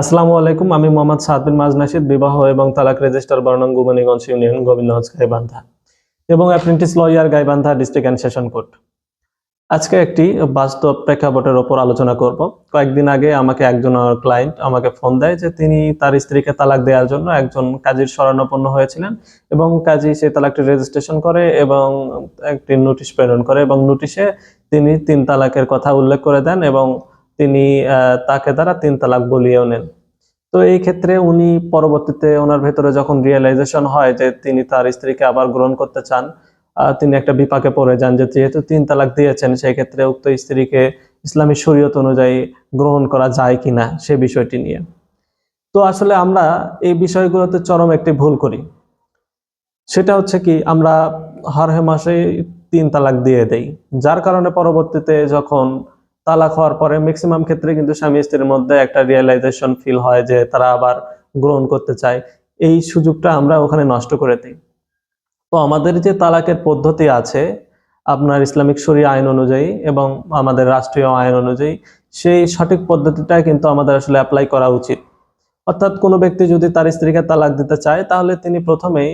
আসসালামু আলাইকুম, আমি মোহাম্মদ সাদ বিন মাজ নাশিদ বিবাহ এবং তালাক রেজিস্টার বর্ণং গুমানীগঞ্জ ইউনিয়ন গোবিন্দগঞ্জ গাইবান্ধা এবং apprentice lawyer Gaibandha district and session court. আজকে একটি বাস্তব প্রেক্ষাপটের ওপর আলোচনা করব। কয়েকদিন আগে আমাকে একজন ক্লায়েন্ট আমাকে ফোন দেয় যে তিনি তার স্ত্রীকে তালাক দেওয়ার জন্য একজন কাজীর শরণাপন্ন হয়েছিলেন এবং কাজী সেই তালাকটি রেজিস্ট্রেশন করে এবং একটি নোটিশ প্রেরণ করে এবং নোটিশে তিনি তিন তালাকের কথা উল্লেখ করে দেন এবং তিনি তাকে দ্বারা তিন তালাক বলিয়েও নেন। তো এই ক্ষেত্রে উনি পরবর্তীতে ওনার ভেতরে যখন রিয়েলাইজেশন হয় যে তিনি তার স্ত্রীকে আবার গ্রহণ করতে চান তিনি একটা বিপাকে পড়ে যান যে যেহেতু তিন তালাক দিয়েছেন, সেই ক্ষেত্রে উক্ত স্ত্রীকে ইসলামী শরীয়ত অনুযায়ী গ্রহণ করা যায় কিনা সে বিষয়টি নিয়ে। তো আসলে আমরা এই বিষয়গুলোতে চরম একটি ভুল করি। সেটা হচ্ছে কি, আমরা হর মাসে তিন তালাক দিয়ে দেই। যার কারণে পরবর্তীতে যখন তালাক হওয়ার পরে ম্যাক্সিমাম ক্ষেত্রে কিন্তু স্বামী স্ত্রীর মধ্যে একটা রিয়েলাইজেশন ফিল হয় যে তারা আবার গ্রহণ করতে চায়। এই সুযোগটা আমরা ওখানে নষ্ট করে দিই। তো আমাদের যে তালাকের পদ্ধতি আছে, আপনার ইসলামিক শরী আইন অনুযায়ী এবং আমাদের রাষ্ট্রীয় আইন অনুযায়ী, সেই সঠিক পদ্ধতিটা কিন্তু আমাদের আসলে অ্যাপ্লাই করা উচিত। অর্থাৎ কোনো ব্যক্তি যদি তার স্ত্রীকে তালাক দিতে চায়, তাহলে তিনি প্রথমেই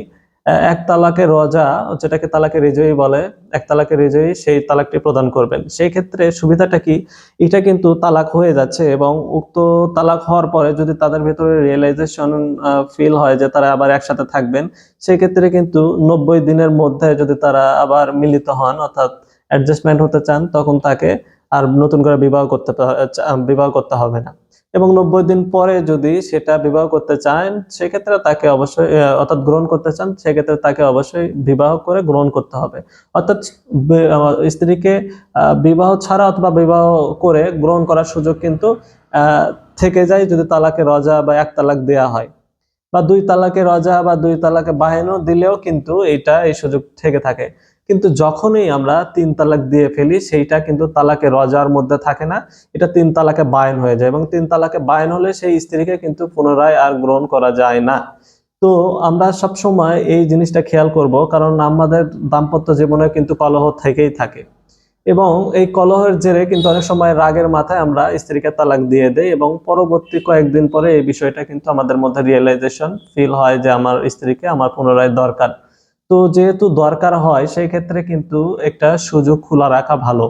এক তালাকে রজা যেটাকে তালাকে রেজয়ী বলে, এক তালাকে রেজয়ী সেই তালাকটি প্রদান করবেন। সেই ক্ষেত্রে সুবিধাটা কি? এটা কিন্তু তালাক হয়ে যাচ্ছে এবং উক্ত তালাক হওয়ার পরে যদি তাদের ভেতরে রিয়েলাইজেশন ফিল হয় যে তারা আবার একসাথে থাকবেন, সেই ক্ষেত্রে কিন্তু নব্বই দিনের মধ্যে যদি তারা আবার মিলিত হন, অর্থাৎ অ্যাডজাস্টমেন্ট হতে চান, তখন তাকে আর নতুন করে বিবাহ করতে বিবাহ করতে হবে না। এবং নব্বই দিন পরে যদি সেটা বিবাহ করতে চান, সেক্ষেত্রে তাকে অবশ্যই অর্থাৎ গ্রহণ করতে চান, সেক্ষেত্রে তাকে অবশ্যই বিবাহ করে গ্রহণ করতে হবে। অর্থাৎ স্ত্রীকে বিবাহ ছাড়া অথবা বিবাহ করে গ্রহণ করার সুযোগ কিন্তু থেকে যায় যদি তালাকে রজা বা এক তালাক দেয়া হয়। বা দুই তালাকে রজা বা দুই তালাকে বাহেনও দিলেও কিন্তু এটা এই সুযোগ থেকে থাকে। কিন্তু যখনই আমরা তিন তালাক দিয়ে ফেলি, সেইটা কিন্তু তালাকে রজার মধ্যে থাকে না। এটা তিন তালাকে বায়ন হয়ে যায় এবং তিন তালাকে বায়ন হলে সেই স্ত্রীকে কিন্তু পুনরায় আর গ্রহণ করা যায় না। তো আমরা সব সময় এই জিনিসটা খেয়াল করব, কারণ আমাদের দাম্পত্য জীবনে কিন্তু কলহ থেকেই থাকে। এবং এই কলহের জেরে কিন্তু অনেক সময় রাগের মাথায় আমরা স্ত্রীকে তালাক দিয়ে দেই এবং পরবর্তী কয়েকদিন পরে এই বিষয়টা কিন্তু আমাদের মধ্যে রিয়েলাইজেশন ফিল হয় যে আমার স্ত্রীকে আমার পুনরায় দরকার। তো যেহেতু দরকার হয় সেই ক্ষেত্রে কিন্তু একটা সুযোগ খোলা রাখা ভালো।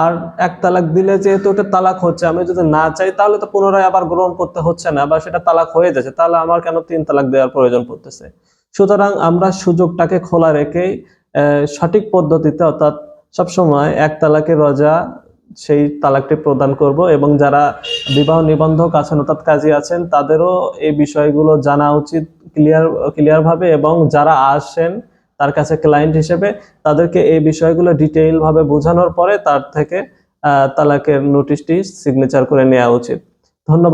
আর এক তালাক দিলে যেহেতু ওটা তালাক হচ্ছে, আমি যদি না চাই তাহলে তো পুনরায় আবার গ্রহণ করতে হচ্ছে না বা সেটা তালাক হয়ে যাচ্ছে, তাহলে আমার কেন তিন তালাক দেওয়ার প্রয়োজন পড়তেছে? সুতরাং আমরা সুযোগটাকে খোলা রেখে সঠিক পদ্ধতিতে অর্থাৎ সবসময় এক তালাকের রজা সেই তালাকটি প্রদান করব এবং যারা বিবাহ নিবন্ধক আছেন অর্থাৎ কাজী আছেন, তাদেরও এই বিষয়গুলো জানা উচিত। ক্লিয়ার ক্লিয়ার ভাবে এবং যারা আসেন তার কাছে ক্লায়েন্ট হিসেবে তাদেরকে এই বিষয়গুলো ডিটেইল ভাবে বোঝানোর পরে তার থেকে তালাকের নোটিশটি সিগনেচার করে নেওয়া উচিত। ধন্যবাদ।